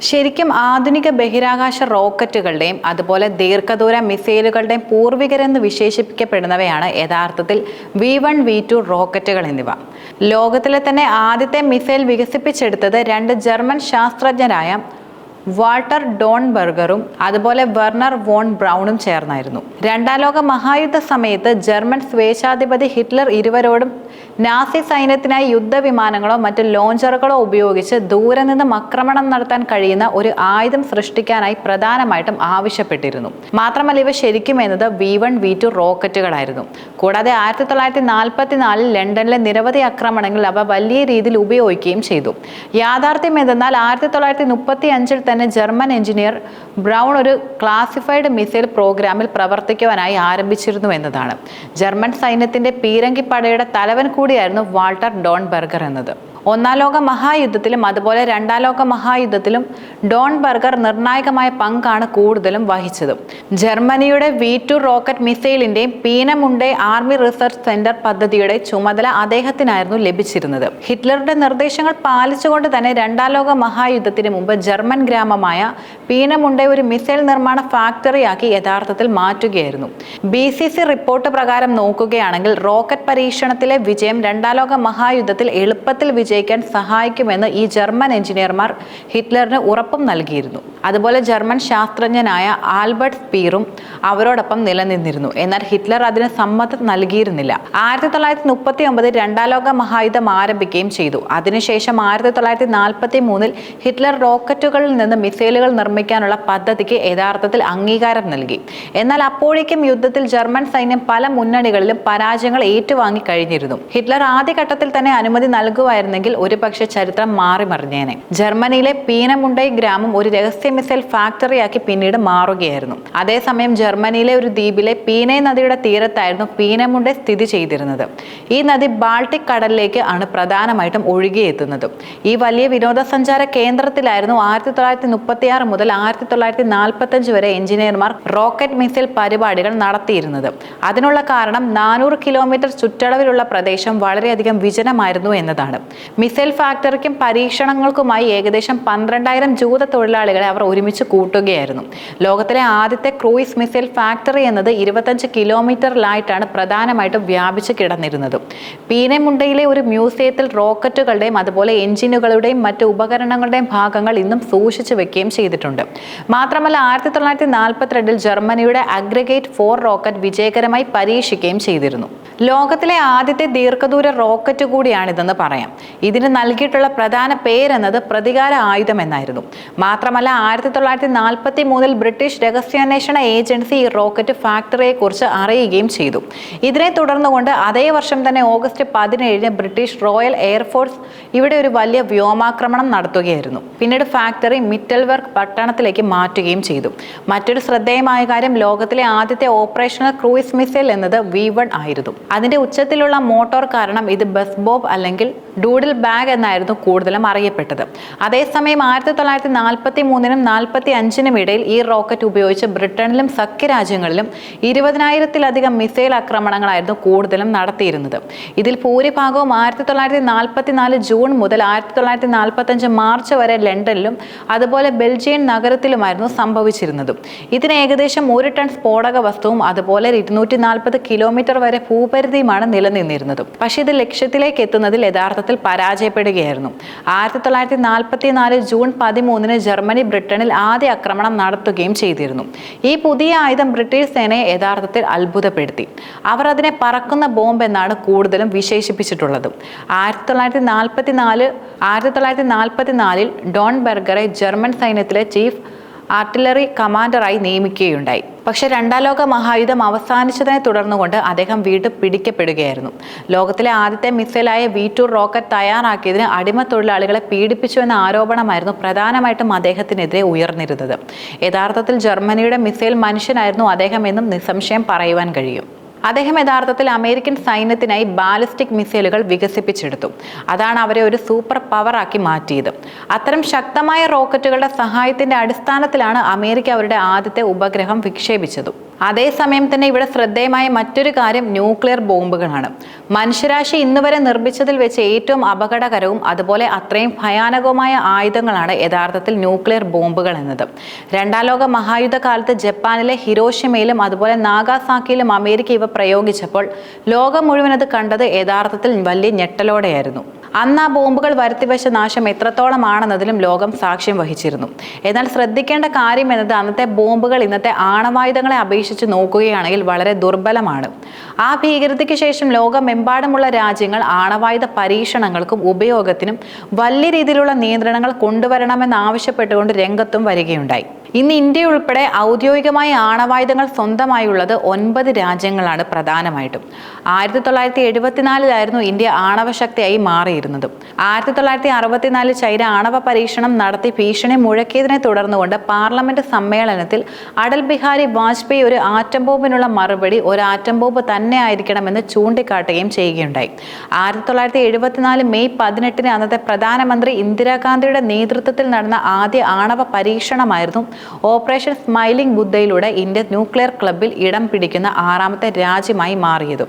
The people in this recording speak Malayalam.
ശരിക്കും ആധുനിക ബഹിരാകാശ റോക്കറ്റുകളുടെയും അതുപോലെ ദീർഘദൂര മിസൈലുകളുടെയും പൂർവികരെന്ന് വിശേഷിപ്പിക്കപ്പെടുന്നവയാണ് യഥാർത്ഥത്തിൽ വി വൺ വി ടു റോക്കറ്റുകൾ എന്നിവ. ലോകത്തിലെ തന്നെ ആദ്യത്തെ മിസൈൽ വികസിപ്പിച്ചെടുത്തത് രണ്ട് ജർമ്മൻ ശാസ്ത്രജ്ഞരായ വാൾട്ടർ ഡോൺബർഗറും അതുപോലെ വെർണർ വോൺ ബ്രൗണും ചേർന്നായിരുന്നു. രണ്ടാം ലോക മഹായുദ്ധ സമയത്ത് ജർമ്മൻ സ്വേച്ഛാധിപതി ഹിറ്റ്ലർ ഇരുവരോടും നാസി സൈന്യത്തിനായി യുദ്ധവിമാനങ്ങളോ മറ്റ് ലോഞ്ചറുകളോ ഉപയോഗിച്ച് ദൂരെ നിന്നും ആക്രമണം നടത്താൻ കഴിയുന്ന ഒരു ആയുധം സൃഷ്ടിക്കാനായി പ്രധാനമായിട്ടും ആവശ്യപ്പെട്ടിരുന്നു. മാത്രമല്ല ഇവ ശരിക്കും എന്നത് വി വൺ വി ടു റോക്കറ്റുകളായിരുന്നു. കൂടാതെ ആയിരത്തി തൊള്ളായിരത്തി നാൽപ്പത്തിനാലിൽ ലണ്ടനിലെ നിരവധി ആക്രമണങ്ങളിൽ അവ വലിയ രീതിയിൽ ഉപയോഗിക്കുകയും ചെയ്തു. യാഥാർത്ഥ്യം എന്തെന്നാൽ ആയിരത്തി തൊള്ളായിരത്തി മുപ്പത്തി അഞ്ചിൽ തന്നെ ജർമ്മൻ എഞ്ചിനീയർ ബ്രൗൺ ഒരു ക്ലാസിഫൈഡ് മിസൈൽ പ്രോഗ്രാമിൽ പ്രവർത്തിക്കുവാനായി ആരംഭിച്ചിരുന്നു എന്നതാണ്. ജർമ്മൻ സൈന്യത്തിന്റെ പീരങ്കിപ്പടയുടെ തലവൻ കൂടിയായിരുന്നു വാൾട്ടർ ഡോൺ ബർഗർ എന്നത്. ഒന്നാം ലോക മഹായുദ്ധത്തിലും അതുപോലെ രണ്ടാം ലോക മഹായുദ്ധത്തിലും ഡോൺ ബർഗർ നിർണായകമായ പങ്കാണ് കൂടുതലും വഹിച്ചത്. ജർമ്മനിയുടെ വി ടു റോക്കറ്റ് മിസൈലിന്റെയും പീനമുണ്ടെ ആർമി റിസർച്ച് സെന്റർ പദ്ധതിയുടെ ചുമതല അദ്ദേഹത്തിനായിരുന്നു ലഭിച്ചിരുന്നത്. ഹിറ്റ്ലറുടെ നിർദ്ദേശങ്ങൾ പാലിച്ചുകൊണ്ട് തന്നെ രണ്ടാം ലോക മഹായുദ്ധത്തിന് മുമ്പ് ജർമ്മൻ ഗ്രാമമായ പീനമുണ്ടെ ഒരു മിസൈൽ നിർമ്മാണ ഫാക്ടറിയാക്കി യഥാർത്ഥത്തിൽ മാറ്റുകയായിരുന്നു. ബി സി സി റിപ്പോർട്ട് പ്രകാരം നോക്കുകയാണെങ്കിൽ റോക്കറ്റ് പരീക്ഷണത്തിലെ വിജയം രണ്ടാം ലോക മഹായുദ്ധത്തിൽ എളുപ്പത്തിൽ വിജയിക്കാൻ സഹായിക്കുമെന്ന് ഈ ജർമ്മൻ എഞ്ചിനീയർമാർ ഹിറ്റ്ലറിന് ഉറപ്പും നൽകിയിരുന്നു. അതുപോലെ ജർമ്മൻ ശാസ്ത്രജ്ഞനായ ആൽബർട്ട് സ്പീറും അവരോടൊപ്പം നിലനിന്നിരുന്നു. എന്നാൽ ഹിറ്റ്ലർ അതിന് സമ്മതം നൽകിയിരുന്നില്ല. ആയിരത്തി തൊള്ളായിരത്തി മുപ്പത്തി ഒമ്പതിൽ രണ്ടാം ലോക മഹായുദ്ധം ആരംഭിക്കുകയും ചെയ്തു. അതിനുശേഷം ആയിരത്തി തൊള്ളായിരത്തി നാൽപ്പത്തി മൂന്നിൽ ഹിറ്റ്ലർ റോക്കറ്റുകളിൽ നിന്ന് മിസൈലുകൾ നിർമ്മിക്കാനുള്ള പദ്ധതിക്ക് യഥാർത്ഥത്തിൽ അംഗീകാരം നൽകി. എന്നാൽ അപ്പോഴേക്കും യുദ്ധത്തിൽ ജർമ്മൻ സൈന്യം പല മുന്നണികളിലും പരാജയങ്ങൾ ഏറ്റുവാങ്ങി കഴിഞ്ഞിരുന്നു. ഹിറ്റ്ലർ ആദ്യഘട്ടത്തിൽ തന്നെ അനുമതി നൽകുമായിരുന്നെങ്കിൽ ഒരുപക്ഷെ ചരിത്രം മാറിമറിഞ്ഞേനെ ജർമ്മനിയിലെ പീനമുണ്ടൈ ഗ്രാമം ഒരു രഹസ്യ മിസൈൽ ഫാക്ടറിയാക്കി പിന്നീട് മാറുകയായിരുന്നു. അതേസമയം ജർമ്മനിയിലെ ഒരു ദ്വീപിലെ പീനെ നദിയുടെ തീരത്തായിരുന്നു പീനമുണ്ടൈ സ്ഥിതി ചെയ്തിരുന്നത്. ഈ നദി ബാൾട്ടിക് കടലിലേക്ക് ആണ് പ്രധാനമായിട്ടും ഒഴുകിയെത്തുന്നത് ഈ വലിയ വിനോദസഞ്ചാര കേന്ദ്രത്തിലായിരുന്നു ആയിരത്തി തൊള്ളായിരത്തി മുപ്പത്തി ആറ് മുതൽ ആയിരത്തി തൊള്ളായിരത്തി നാൽപ്പത്തി അഞ്ച് വരെ എഞ്ചിനീയർമാർ റോക്കറ്റ് മിസൈൽ പരിപാടികൾ നടത്തിയിരുന്നത്. അതിനുള്ള കാരണം നാനൂറ് കിലോമീറ്റർ ചുറ്റളവിലുള്ള പ്രദേശം വളരെയധികം വിജനമായിരുന്നു എന്നതാണ്. മിസൈൽ ഫാക്ടറിക്കും പരീക്ഷണങ്ങൾക്കുമായി ഏകദേശം പന്ത്രണ്ടായിരം ജൂത തൊഴിലാളികളെ അവർ ഒരുമിച്ച് കൂട്ടുകയായിരുന്നു. ലോകത്തിലെ ആദ്യത്തെ ക്രൂയിസ് മിസൈൽ ഫാക്ടറി എന്നത് ഇരുപത്തഞ്ച് കിലോമീറ്ററിലായിട്ടാണ് പ്രധാനമായിട്ടും വ്യാപിച്ചു കിടന്നിരുന്നത്. പീനമുണ്ടയിലെ ഒരു മ്യൂസിയത്തിൽ റോക്കറ്റുകളുടെയും അതുപോലെ എഞ്ചിനുകളുടെയും മറ്റ് ഉപകരണങ്ങളുടെയും ഭാഗങ്ങൾ ഇന്നും സൂക്ഷിച്ചു വെക്കുകയും ചെയ്തിട്ടുണ്ട്. മാത്രമല്ല ആയിരത്തി തൊള്ളായിരത്തി നാൽപ്പത്തിരണ്ടിൽ ജർമ്മനിയുടെ അഗ്രഗേറ്റ് ഫോർ റോക്കറ്റ് വിജയകരമായി പരീക്ഷിക്കുകയും ചെയ്തിരുന്നു. ലോകത്തിലെ ആദ്യത്തെ ദീർഘദൂര റോക്കറ്റ് കൂടിയാണിതെന്ന് പറയാം. ഇതിന് നൽകിയിട്ടുള്ള പ്രധാന പേരെന്നത് പ്രതികാര ആയുധം എന്നായിരുന്നു. മാത്രമല്ല ആയിരത്തി തൊള്ളായിരത്തി നാൽപ്പത്തി മൂന്നിൽ ബ്രിട്ടീഷ് രഹസ്യാന്വേഷണ ഏജൻസി ഈ റോക്കറ്റ് ഫാക്ടറിയെ കുറിച്ച് അറിയുകയും ചെയ്തു. ഇതിനെ തുടർന്നുകൊണ്ട് അതേ വർഷം തന്നെ ഓഗസ്റ്റ് പതിനേഴിന് ബ്രിട്ടീഷ് റോയൽ എയർഫോഴ്സ് ഇവിടെ ഒരു വലിയ വ്യോമാക്രമണം നടത്തുകയായിരുന്നു. പിന്നീട് ഫാക്ടറി മിറ്റൽവർഗ് പട്ടണത്തിലേക്ക് മാറ്റുകയും ചെയ്തു. മറ്റൊരു ശ്രദ്ധേയമായ കാര്യം ലോകത്തിലെ ആദ്യത്തെ ഓപ്പറേഷണൽ ക്രൂയിസ് മിസൈൽ എന്നത് വി വൺ ആയിരുന്നു. അതിന്റെ ഉച്ചത്തിലുള്ള മോട്ടോർ കാരണം ഇത് ബസ് ബോബ് അല്ലെങ്കിൽ ഡൂഡിൽ ബാഗ് എന്നായിരുന്നു കൂടുതലും അറിയപ്പെട്ടത്. അതേസമയം ആയിരത്തി തൊള്ളായിരത്തി നാൽപ്പത്തി മൂന്നിനും നാൽപ്പത്തി അഞ്ചിനും ഇടയിൽ ഈ റോക്കറ്റ് ഉപയോഗിച്ച് ബ്രിട്ടനിലും സഖ്യരാജ്യങ്ങളിലും ഇരുപതിനായിരത്തിലധികം മിസൈൽ ആക്രമണങ്ങളായിരുന്നു കൂടുതലും നടത്തിയിരുന്നത്. ഇതിൽ ഭൂരിഭാഗവും ആയിരത്തി തൊള്ളായിരത്തി നാൽപ്പത്തി നാല് ജൂൺ മുതൽ ആയിരത്തി തൊള്ളായിരത്തി നാൽപ്പത്തി അഞ്ച് മാർച്ച് വരെ ലണ്ടനിലും അതുപോലെ ബെൽജിയൻ നഗരത്തിലുമായിരുന്നു സംഭവിച്ചിരുന്നത്. ഇതിന് ഏകദേശം ഒരു ടൺ സ്ഫോടക വസ്തുവും അതുപോലെ ഇരുന്നൂറ്റി നാൽപ്പത് കിലോമീറ്റർ വരെ ഭൂപരിധിയുമാണ് നിലനിന്നിരുന്നത്. പക്ഷേ ഇത് ലക്ഷ്യത്തിലേക്ക് എത്തുന്നതിൽ യഥാർത്ഥത്തിൽ പരാജയപ്പെടുകയായിരുന്നു. ആയിരത്തി തൊള്ളായിരത്തി നാൽപ്പത്തി നാല് ജൂൺ പതിമൂന്നിന് ജർമ്മനി ബ്രിട്ടനിൽ ആദ്യ ആക്രമണം നടത്തുകയും ചെയ്തിരുന്നു. ഈ പുതിയ ആയുധം ബ്രിട്ടീഷ് സേനയെ യഥാർത്ഥത്തിൽ അത്ഭുതപ്പെടുത്തി. അവർ അതിനെ പറക്കുന്ന ബോംബ് എന്നാണ് കൂടുതലും വിശേഷിപ്പിച്ചിട്ടുള്ളത്. ആയിരത്തി തൊള്ളായിരത്തി നാൽപ്പത്തി നാല് ആയിരത്തി തൊള്ളായിരത്തി നാൽപ്പത്തി നാലിൽ ഡോൺ ബർഗറെ ജർമ്മൻ സൈന്യത്തിലെ ചീഫ് ആർട്ടിലറി കമാൻഡറായി നിയമിക്കുകയുണ്ടായി. പക്ഷേ രണ്ടാം ലോക മഹായുദ്ധം അവസാനിച്ചതിനെ തുടർന്നുകൊണ്ട് അദ്ദേഹം വീട് പിടിക്കപ്പെടുകയായിരുന്നു. ലോകത്തിലെ ആദ്യത്തെ മിസൈലായ വി ടു റോക്കറ്റ് തയ്യാറാക്കിയതിന് അടിമ തൊഴിലാളികളെ പീഡിപ്പിച്ചു എന്ന ആരോപണമായിരുന്നു പ്രധാനമായിട്ടും അദ്ദേഹത്തിനെതിരെ ഉയർന്നിരുന്നത്. യഥാർത്ഥത്തിൽ ജർമ്മനിയുടെ മിസൈൽ മനുഷ്യനായിരുന്നു അദ്ദേഹം എന്നും നിസ്സംശയം പറയുവാൻ കഴിയും. അദ്ദേഹം യഥാർത്ഥത്തിൽ അമേരിക്കൻ സൈന്യത്തിനായി ബാലിസ്റ്റിക് മിസൈലുകൾ വികസിപ്പിച്ചെടുത്തു. അതാണ് അവരെ ഒരു സൂപ്പർ പവറാക്കി മാറ്റിയത്. അത്തരം ശക്തമായ റോക്കറ്റുകളുടെ സഹായത്തിന്റെ അടിസ്ഥാനത്തിലാണ് അമേരിക്ക അവരുടെ ആദ്യത്തെ ഉപഗ്രഹം വിക്ഷേപിച്ചതും. അതേസമയം തന്നെ ഇവിടെ ശ്രദ്ധേയമായ മറ്റൊരു കാര്യം ന്യൂക്ലിയർ ബോംബുകളാണ്. മനുഷ്യരാശി ഇന്നുവരെ നിർമ്മിച്ചതിൽ വെച്ച് ഏറ്റവും അപകടകരവും അതുപോലെ അത്രയും ഭയാനകവുമായ ആയുധങ്ങളാണ് യഥാർത്ഥത്തിൽ ന്യൂക്ലിയർ ബോംബുകൾ എന്നത്. രണ്ടാം ലോക മഹായുദ്ധ കാലത്ത് ജപ്പാനിലെ ഹിരോഷിമയിലും അതുപോലെ നാഗാസാക്കിയിലും അമേരിക്ക ഇവ പ്രയോഗിച്ചപ്പോൾ ലോകം മുഴുവൻ അത് കണ്ടത് യഥാർത്ഥത്തിൽ വലിയ ഞെട്ടലോടെയായിരുന്നു. അന്ന് ആ ബോംബുകൾ വരുത്തിവെച്ച നാശം എത്രത്തോളമാണെന്നതിലും ലോകം സാക്ഷ്യം വഹിച്ചിരുന്നു. എന്നാൽ ശ്രദ്ധിക്കേണ്ട കാര്യം എന്നത് അന്നത്തെ ബോംബുകൾ ഇന്നത്തെ ആണവായുധങ്ങളെ അപേക്ഷിച്ച് നോക്കുകയാണെങ്കിൽ വളരെ ദുർബലമാണ്. ആ ഭീകരതയ്ക്ക് ശേഷം ലോകമെമ്പാടുമുള്ള രാജ്യങ്ങൾ ആണവായുധ പരീക്ഷണങ്ങൾക്കും ഉപയോഗത്തിനും വലിയ രീതിയിലുള്ള നിയന്ത്രണങ്ങൾ കൊണ്ടുവരണമെന്ന് ആവശ്യപ്പെട്ടുകൊണ്ട് രംഗത്തും വരികയുണ്ടായി. ഇന്ന് ഇന്ത്യ ഉൾപ്പെടെ ഔദ്യോഗികമായ ആണവായുധങ്ങൾ സ്വന്തമായുള്ളത് ഒൻപത് രാജ്യങ്ങളാണ് പ്രധാനമായിട്ടും. ആയിരത്തി തൊള്ളായിരത്തി എഴുപത്തിനാലിലായിരുന്നു ഇന്ത്യ ആണവശക്തിയായി മാറിയിരുന്നത്. ആയിരത്തി തൊള്ളായിരത്തി അറുപത്തിനാലിൽ ചൈന ആണവ പരീക്ഷണം നടത്തി ഭീഷണി മുഴക്കിയതിനെ തുടർന്നുകൊണ്ട് പാർലമെന്റ് സമ്മേളനത്തിൽ അടൽ ബിഹാരി വാജ്പേയി ഒരു ആറ്റം ബോംബിനുള്ള മറുപടി ഒരു ആറ്റം ബോംബ് തന്നെ ആയിരിക്കണമെന്ന് ചൂണ്ടിക്കാട്ടുകയും ചെയ്യുകയുണ്ടായി. ആയിരത്തി തൊള്ളായിരത്തി എഴുപത്തിനാല് മെയ് പതിനെട്ടിന് അന്നത്തെ പ്രധാനമന്ത്രി ഇന്ദിരാഗാന്ധിയുടെ നേതൃത്വത്തിൽ നടന്ന ആദ്യ ആണവ പരീക്ഷണമായിരുന്നു ഓപ്പറേഷൻ സ്മൈലിംഗ് ബുദ്ധയിലൂടെ ഇന്ത്യ ന്യൂക്ലിയർ ക്ലബിൽ ഇടം പിടിക്കുന്ന ആറാമത്തെ രാജ്യമായി മാറിയത്.